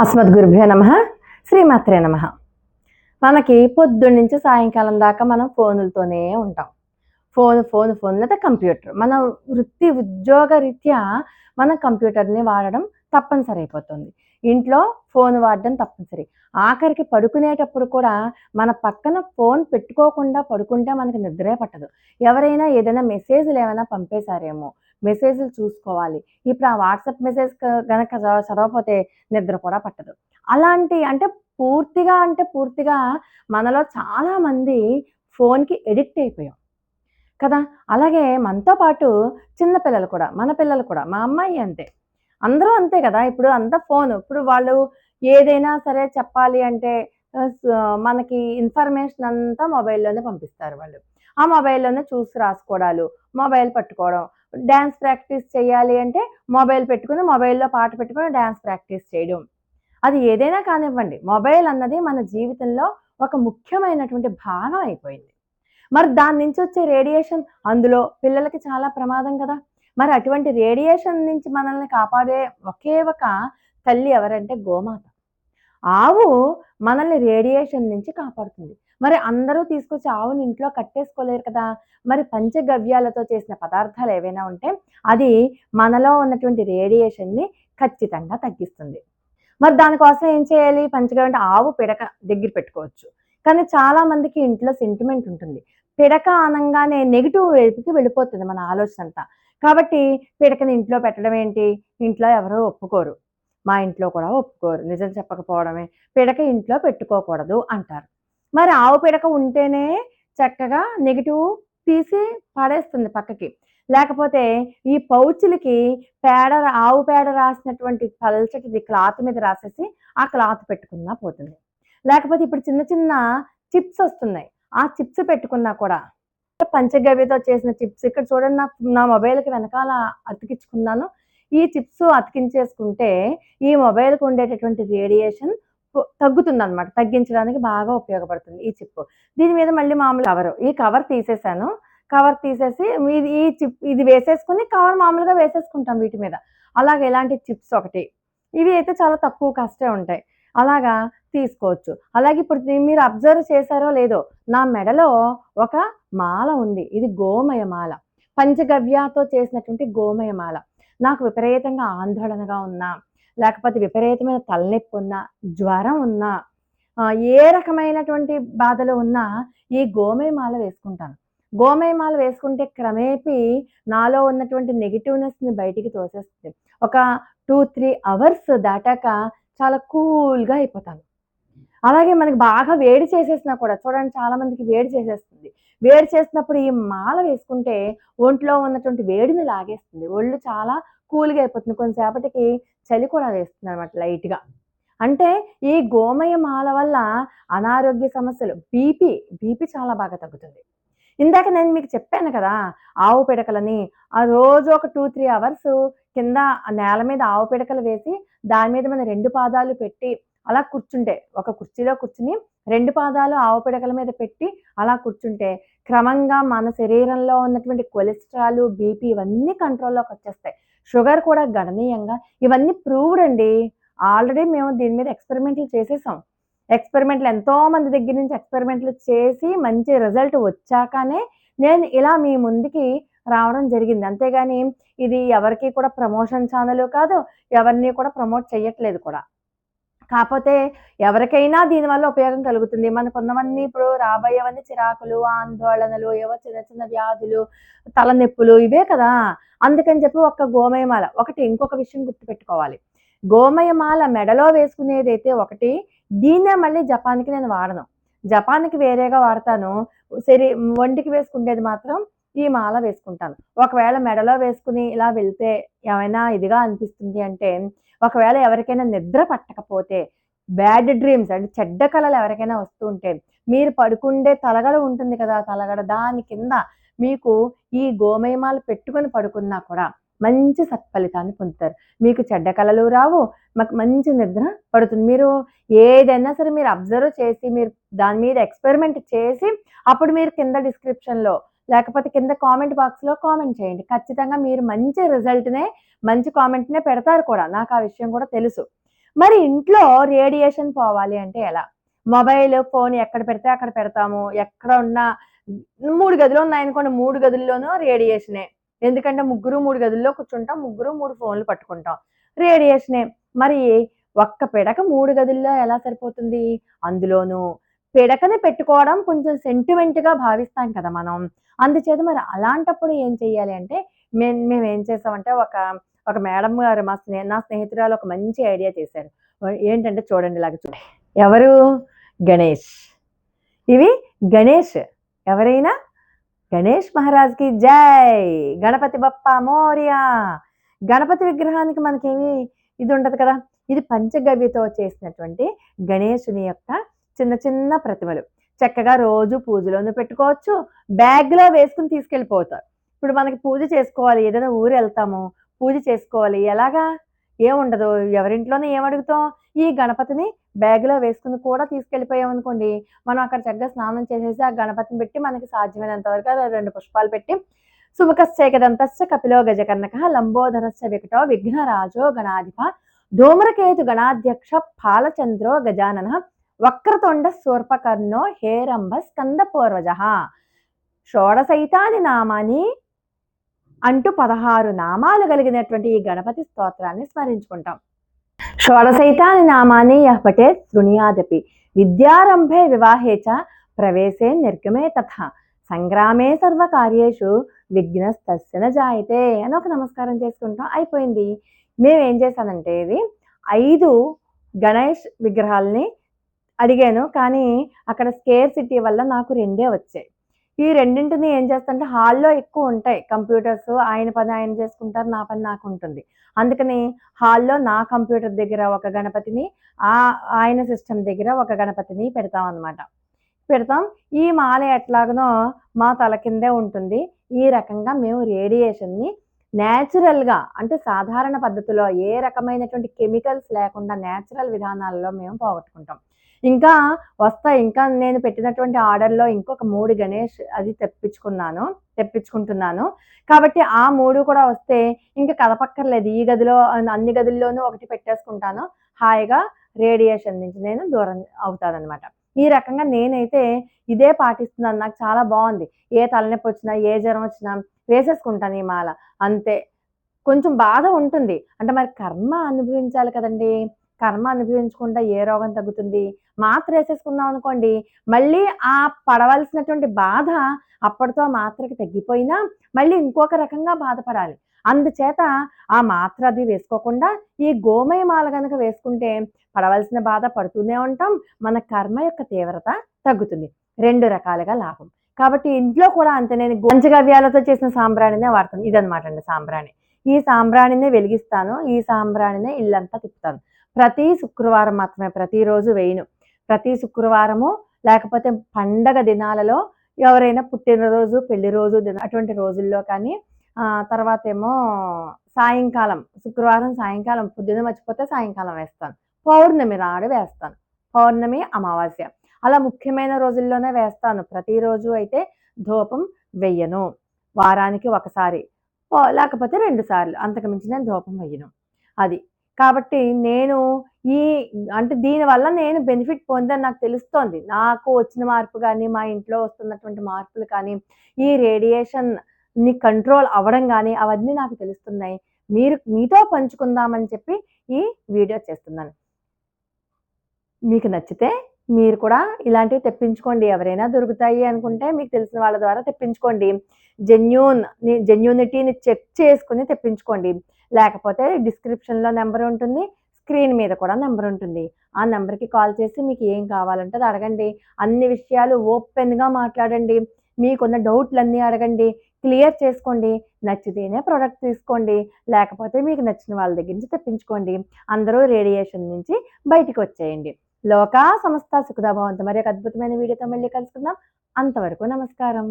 అస్మద్గురుభ్యో నమ శ్రీమాత్రే నమ. మనకి పొద్దున్న నుంచి సాయంకాలం దాకా మనం ఫోనులతోనే ఉంటాం. ఫోన్ ఫోన్ ఫోన్ లేదా కంప్యూటర్. మన వృత్తి ఉద్యోగ రీత్యా మనం కంప్యూటర్ని వాడడం తప్పనిసరి అయిపోతుంది ఇంట్లో ఫోన్ వాడడం తప్పనిసరి. ఆఖరికి పడుకునేటప్పుడు కూడా మన పక్కన ఫోన్ పెట్టుకోకుండా పడుకుంటే మనకి నిద్రే పట్టదు. ఎవరైనా ఏదైనా మెసేజ్లు ఏమైనా పంపేశారేమో మెసేజ్లు చూసుకోవాలి. ఇప్పుడు ఆ వాట్సాప్ మెసేజ్ కనుక చదవకపోతే నిద్ర కూడా పట్టదు. అలాంటి అంటే పూర్తిగా అంటే పూర్తిగా మనలో చాలామంది ఫోన్కి ఎడిక్ట్ అయిపోయాం. కదా! అలాగే మనతో పాటు చిన్న పిల్లలు కూడా మన పిల్లలు కూడా మా అమ్మాయి అంతే. అందరూ అంతే కదా. ఇప్పుడు అంతా ఫోన్. ఇప్పుడు వాళ్ళు ఏదైనా సరే చెప్పాలి అంటే మనకి ఇన్ఫర్మేషన్ అంతా మొబైల్లోనే పంపిస్తారు వాళ్ళు. ఆ మొబైల్లోనే చూసి రాసుకోవడాలు మొబైల్ పట్టుకోవడం డ్యాన్స్ ప్రాక్టీస్ చేయాలి అంటే మొబైల్ పెట్టుకుని మొబైల్లో పాట పెట్టుకుని డ్యాన్స్ ప్రాక్టీస్ చేయడం. అది ఏదైనా కానివ్వండి మొబైల్ అన్నది మన జీవితంలో ఒక ముఖ్యమైనటువంటి భాగం అయిపోయింది. మరి దాని నుంచి వచ్చే రేడియేషన్ అందులో పిల్లలకి చాలా ప్రమాదం కదా. మరి అటువంటి రేడియేషన్ నుంచి మనల్ని కాపాడే ఒకే ఒక తల్లి ఎవరంటే గోమాత. ఆవు మనల్ని రేడియేషన్ నుంచి కాపాడుతుంది. మరి అందరూ తీసుకొచ్చి ఆవుని ఇంట్లో కట్టేసుకోలేరు కదా. మరి పంచగవ్యాలతో చేసిన పదార్థాలు ఏవైనా ఉంటే అది మనలో ఉన్నటువంటి రేడియేషన్ని ఖచ్చితంగా తగ్గిస్తుంది. మరి దానికోసం ఏం చేయాలి? పంచగవ్య అంటే ఆవు పిడక దగ్గర పెట్టుకోవచ్చు. కానీ చాలా మందికి ఇంట్లో సెంటిమెంట్ ఉంటుంది. పిడక అనంగానే నెగిటివ్ వైపుకి వెళ్ళిపోతుంది మన ఆలోచన అంతా. కాబట్టి పిడకని ఇంట్లో పెట్టడం ఏంటి? ఇంట్లో ఎవరో ఒప్పుకోరు. మా ఇంట్లో కూడా ఒప్పుకోరు. నిజం చెప్పకపోవడమే. పిడక ఇంట్లో పెట్టుకోకూడదు అంటారు. మరి ఆవు పిడక ఉంటేనే చక్కగా నెగిటివ్ తీసి పడేస్తుంది పక్కకి. లేకపోతే ఈ పౌచులకి పేడ ఆవు పేడ రాసినటువంటి పల్చటిది క్లాత్ మీద రాసేసి ఆ క్లాత్ పెట్టుకున్నా పోతుంది. లేకపోతే ఇప్పుడు చిన్న చిన్న చిప్స్ వస్తున్నాయి. ఆ చిప్స్ పెట్టుకున్నా కూడా. పంచగవ్యతో చేసిన చిప్స్. ఇక్కడ చూడండి నా నా మొబైల్కి వెనకాల అతికించుకున్నాను. ఈ చిప్స్ అతికించేసుకుంటే ఈ మొబైల్కి ఉండేటటువంటి రేడియేషన్ తగ్గుతుంది అనమాట తగ్గించడానికి బాగా ఉపయోగపడుతుంది ఈ చిప్. దీని మీద మళ్ళీ మామూలు కవర్. ఈ కవర్ తీసేసాను. కవర్ తీసేసి ఇది ఈ చిప్ ఇది వేసేసుకుని కవర్ మామూలుగా వేసేసుకుంటాం వీటి మీద. అలాగే ఇలాంటి చిప్స్ ఒకటి. ఇవి అయితే చాలా తక్కువ కాస్టే ఉంటాయి. అలాగా తీసుకోవచ్చు. అలాగే ఇప్పుడు మీరు అబ్జర్వ్ చేశారో లేదో నా మెడలో ఒక మాల ఉంది. ఇది గోమయ మాల. పంచగవ్యతో చేసినటువంటి గోమయ మాల. నాకు విపరీతంగా ఆందోళనగా ఉన్నా లేకపోతే విపరీతమైన తలనొప్పి ఉన్నా జ్వరం ఉన్నా ఏ రకమైనటువంటి బాధలు ఉన్నా ఈ గోమయ మాల వేసుకుంటాను. గోమయ మాల వేసుకుంటే క్రమేపీ నాలో ఉన్నటువంటి నెగిటివ్నెస్ని బయటికి తోసేస్తుంది. ఒక టూ త్రీ అవర్స్ దాటాక చాలా కూల్గా అయిపోతాను. అలాగే మనకి బాగా వేడి చేసేసినా కూడా చూడండి చాలా మందికి వేడి చేసేస్తుంది. వేడి చేసినప్పుడు ఈ మాల వేసుకుంటే ఒంట్లో ఉన్నటువంటి వేడిని లాగేస్తుంది. ఒళ్ళు చాలా కూల్గా అయిపోతుంది. కొంతసేపటికి చలి కూడా వేస్తుంది అనమాట లైట్గా. అంటే ఈ గోమయ మాల వల్ల అనారోగ్య సమస్యలు బీపీ బీపీ చాలా బాగా తగ్గుతుంది. ఇందాక నేను మీకు చెప్పాను కదా ఆవు పిడకలని ఆ రోజు ఒక టూ త్రీ అవర్స్ కింద నేల మీద ఆవు పిడకలు వేసి దాని మీద మన రెండు పాదాలు పెట్టి అలా కూర్చుంటే ఒక కుర్చీలో కూర్చుని రెండు పాదాలు ఆవు పిడకల మీద పెట్టి అలా కూర్చుంటే క్రమంగా మన శరీరంలో ఉన్నటువంటి కొలెస్ట్రాల్ బీపీ ఇవన్నీ కంట్రోల్లోకి వచ్చేస్తాయి. షుగర్ కూడా గణనీయంగా ఇవన్నీ ప్రూవ్డ్ అండి. ఆల్రెడీ మేము దీని మీద ఎక్స్పెరిమెంట్లు చేసేసాం. ఎక్స్పెరిమెంట్లు ఎంతో మంది దగ్గర నుంచి ఎక్స్పెరిమెంట్లు చేసి మంచి రిజల్ట్ వచ్చాకనే నేను ఇలా మీ ముందుకి రావడం జరిగింది. అంతేగాని ఇది ఎవరికి కూడా ప్రమోషన్ ఛానల్ కాదు ఎవరిని కూడా ప్రమోట్ చేయట్లేదు కూడా. కాకపోతే ఎవరికైనా దీనివల్ల ఉపయోగం కలుగుతుంది. మనకు ఉన్నవన్నీ ఇప్పుడు రాబోయేవన్నీ చిరాకులు ఆందోళనలు ఏవో చిన్న చిన్న వ్యాధులు తలనొప్పులు ఇవే కదా. అందుకని చెప్పి ఒక్క గోమయమాల ఒకటి ఇంకొక విషయం గుర్తుపెట్టుకోవాలి. గోమయమాల మెడలో వేసుకునేదైతే ఒకటి దీన్నే మళ్ళీ జపాన్కి నేను వాడను. జపాన్కి వేరేగా వాడతాను. సరే ఒంటికి వేసుకునేది మాత్రం ఈ మాల వేసుకుంటాను. ఒకవేళ మెడలో వేసుకుని ఇలా వెళ్తే ఏమైనా ఇదిగా అనిపిస్తుంది అంటే ఒకవేళ ఎవరికైనా నిద్ర పట్టకపోతే బ్యాడ్ డ్రీమ్స్ అంటే చెడ్డ కళలు ఎవరికైనా వస్తూ ఉంటే మీరు పడుకుండే తలగడ ఉంటుంది కదా తలగడ దాని కింద మీకు ఈ గోమయమాలు పెట్టుకొని పడుకున్నా కూడా మంచి సత్ఫలితాన్ని పొందుతారు. మీకు చెడ్డ కళలు రావు మాకు మంచి నిద్ర పడుతుంది. మీరు ఏదైనా సరే మీరు అబ్జర్వ్ చేసి మీరు దాని మీద ఎక్స్పెరిమెంట్ చేసి అప్పుడు మీరు కింద డిస్క్రిప్షన్లో లేకపోతే కింద కామెంట్ బాక్స్లో కామెంట్ చేయండి. ఖచ్చితంగా మీరు మంచి రిజల్ట్నే మంచి కామెంట్నే పెడతారు కూడా. నాకు ఆ విషయం కూడా తెలుసు. మరి ఇంట్లో రేడియేషన్ పోవాలి అంటే ఎలా? మొబైల్ ఫోన్ ఎక్కడ పెడితే అక్కడ పెడతాము. ఎక్కడ ఉన్నా మూడు గదులు ఉన్నాయనుకోండి మూడు గదుల్లోనూ రేడియేషనే. ఎందుకంటే ముగ్గురు మూడు గదుల్లో కూర్చుంటాం. ముగ్గురు మూడు ఫోన్లు పట్టుకుంటాం. రేడియేషనే. మరి ఒక్క పిడక మూడు గదుల్లో ఎలా సరిపోతుంది? అందులోనూ పిడకని పెట్టుకోవడం కొంచెం సెంటిమెంట్గా భావిస్తాం కదా మనం. అందుచేత మరి అలాంటప్పుడు ఏం చెయ్యాలి అంటే మేము మేము ఏం చేసామంటే ఒక ఒక మేడం గారు మా స్నే నా స్నేహితురాలు ఒక మంచి ఐడియా చేశారు. ఏంటంటే చూడండి ఇలాగ చూడండి ఎవరు? గణేష్. ఇవి గణేష్. ఎవరైనా? గణేష్ మహారాజ్కి జై! గణపతి బప్ప మోరియా! గణపతి విగ్రహానికి మనకేమి ఇది ఉండదు కదా? ఇది పంచగవ్యతో చేసినటువంటి గణేశుని యొక్క చిన్న చిన్న ప్రతిమలు. చక్కగా రోజు పూజలోనూ పెట్టుకోవచ్చు బ్యాగ్లో వేసుకుని తీసుకెళ్ళిపోతారు. ఇప్పుడు మనకి పూజ చేసుకోవాలి ఏదైనా ఊరు వెళ్తాము పూజ చేసుకోవాలి ఎలాగా? ఏముండదు ఎవరింట్లోనే ఏమడుగుతాం ఈ గణపతిని బ్యాగ్లో వేసుకుని కూడా తీసుకెళ్ళిపోయాం అనుకోండి మనం అక్కడ చక్కగా స్నానం చేసేసి ఆ గణపతిని పెట్టి మనకి సాధ్యమైనంత వరకు రెండు పుష్పాలు పెట్టి సుముఖశ్చేకదంతశ్చ కపిలో గజకర్ణక లంబోదరస్య వికటో విఘ్నరాజో గణాధిప ధూమ్రకేతు గణాధ్యక్ష పాలచంద్రో గజానన వక్రతొండ శూర్పకర్ణో హేరంబ స్కందపూర్వజ. షోడశైతాని షోడసైతాని నామాని అంటూ పదహారు నామాలు కలిగినటువంటి ఈ గణపతి స్తోత్రాన్ని స్మరించుకుంటాం. షోడసైతాని నామాని యహపటే శృణియాదపి శృణుయాదపి విద్యారంభే వివాహే చ ప్రవేశే నిర్గమే తథ సంగ్రామే సర్వకార్యేషు విఘ్నస్తస్యన జాయితే అని ఒక నమస్కారం చేసుకుంటాం. అయిపోయింది. మేము ఏం చేశానంటే ఇది ఐదు గణేష్ విగ్రహాలని అడిగాను. కానీ అక్కడ స్కేర్ సిటీ వల్ల నాకు రెండే వచ్చాయి. ఈ రెండింటిని ఏం చేస్తుంటే హాల్లో ఎక్కువ ఉంటాయి కంప్యూటర్స్. ఆయన పని ఆయన చేసుకుంటారు నా పని నాకు ఉంటుంది. అందుకని హాల్లో నా కంప్యూటర్ దగ్గర ఒక గణపతిని ఆ ఆయన సిస్టమ్ దగ్గర ఒక గణపతిని పెడతాం అనమాట పెడతాం. ఈ మాల ఎట్లాగనో మా తల కిందే ఉంటుంది. ఈ రకంగా మేము రేడియేషన్ని న్యాచురల్గా అంటే సాధారణ పద్ధతిలో ఏ రకమైనటువంటి కెమికల్స్ లేకుండా న్యాచురల్ విధానాలలో మేము పోగొట్టుకుంటాం. ఇంకా వస్తాయి ఇంకా నేను పెట్టినటువంటి ఆర్డర్లో ఇంకొక మూడు గణేష్ అది తెప్పించుకున్నాను తెప్పించుకుంటున్నాను. కాబట్టి ఆ మూడు కూడా వస్తే ఇంకా కదపక్కర్లేదు ఈ గదిలో అన్ని గదుల్లోనూ ఒకటి పెట్టేసుకుంటాను. హాయిగా రేడియేషన్ నుంచి నేను దూరం అవుతాదనమాట ఈ రకంగా నేనైతే ఇదే పాటిస్తున్నాను. నాకు చాలా బాగుంది. ఏ తలనొప్పి వచ్చినా ఏ జ్వరం వచ్చినా వేసేసుకుంటాను ఈ మాల. అంతే. కొంచెం బాధ ఉంటుంది. అంటే మరి కర్మ అనుభవించాలి కదండి. కర్మ అనుభవించకుండా ఏ రోగం తగ్గుతుంది? మాత్ర వేసేసుకుందాం అనుకోండి. మళ్ళీ ఆ పడవలసినటువంటి బాధ అప్పటితో మాత్రకి తగ్గిపోయినా మళ్ళీ ఇంకొక రకంగా బాధపడాలి. అందుచేత ఆ మాత్ర అది వేసుకోకుండా ఈ గోమయ మాల కనుక వేసుకుంటే పడవలసిన బాధ పడుతూనే ఉంటాం. మన కర్మ యొక్క తీవ్రత తగ్గుతుంది. రెండు రకాలుగా లాభం. కాబట్టి ఇంట్లో కూడా అంతే. నేను గంచగవ్యాలతో చేసిన సాంబ్రాణినే వాడతాను. ఇదనమాట అండి సాంబ్రాణి. ఈ సాంబ్రాణినే వెలిగిస్తాను. ఈ సాంబ్రాణినే ఇల్లంతా తిప్పుతాను. ప్రతి శుక్రవారం మాత్రమే ప్రతిరోజు వేయను. ప్రతి శుక్రవారము లేకపోతే పండగ దినాలలో ఎవరైనా పుట్టినరోజు పెళ్ళి రోజు అటువంటి రోజుల్లో కానీ తర్వాత ఏమో సాయంకాలం శుక్రవారం సాయంకాలం పొద్దున మర్చిపోతే సాయంకాలం వేస్తాను. పౌర్ణమి నాడు వేస్తాను. పౌర్ణమి అమావాస్య. అలా ముఖ్యమైన రోజుల్లోనే వేస్తాను. ప్రతిరోజు అయితే ధూపం వెయ్యను వారానికి ఒకసారి లేకపోతే రెండు సార్లు అంతకు మించి నేను ధూపం వెయ్యను అది. కాబట్టి నేను ఈ అంటే దీనివల్ల నేను బెనిఫిట్ పొందని నాకు తెలుస్తోంది. నాకు వచ్చిన మార్పు కానీ మా ఇంట్లో వస్తున్నటువంటి మార్పులు కానీ ఈ రేడియేషన్ని కంట్రోల్ అవ్వడం కానీ అవన్నీ నాకు తెలుస్తున్నాయి. మీరు మీతో పంచుకుందామని చెప్పి ఈ వీడియో చేస్తున్నాను. మీకు నచ్చితే మీరు కూడా ఇలాంటివి తెప్పించుకోండి. ఎవరైనా దొరుకుతాయి అనుకుంటే మీకు తెలిసిన వాళ్ళ ద్వారా తెప్పించుకోండి. జెన్యూన్ జెన్యూనిటీని చెక్ చేసుకుని తెప్పించుకోండి. లేకపోతే డిస్క్రిప్షన్లో నెంబర్ ఉంటుంది స్క్రీన్ మీద కూడా నెంబర్ ఉంటుంది. ఆ నెంబర్కి కాల్ చేసి మీకు ఏం కావాలంటే అది అడగండి. అన్ని విషయాలు ఓపెన్గా మాట్లాడండి. మీకున్న డౌట్లన్నీ అడగండి. క్లియర్ చేసుకోండి. నచ్చితేనే ప్రోడక్ట్ తీసుకోండి. లేకపోతే మీకు నచ్చిన వాళ్ళ దగ్గర నుంచి తెప్పించుకోండి. అందరూ రేడియేషన్ నుంచి బయటికి వచ్చేయండి. లోకా సంస్థ సుఖదాభావంతో. మరి ఒక అద్భుతమైన వీడియోతో మళ్ళీ కలుసుకుందాం. అంతవరకు నమస్కారం.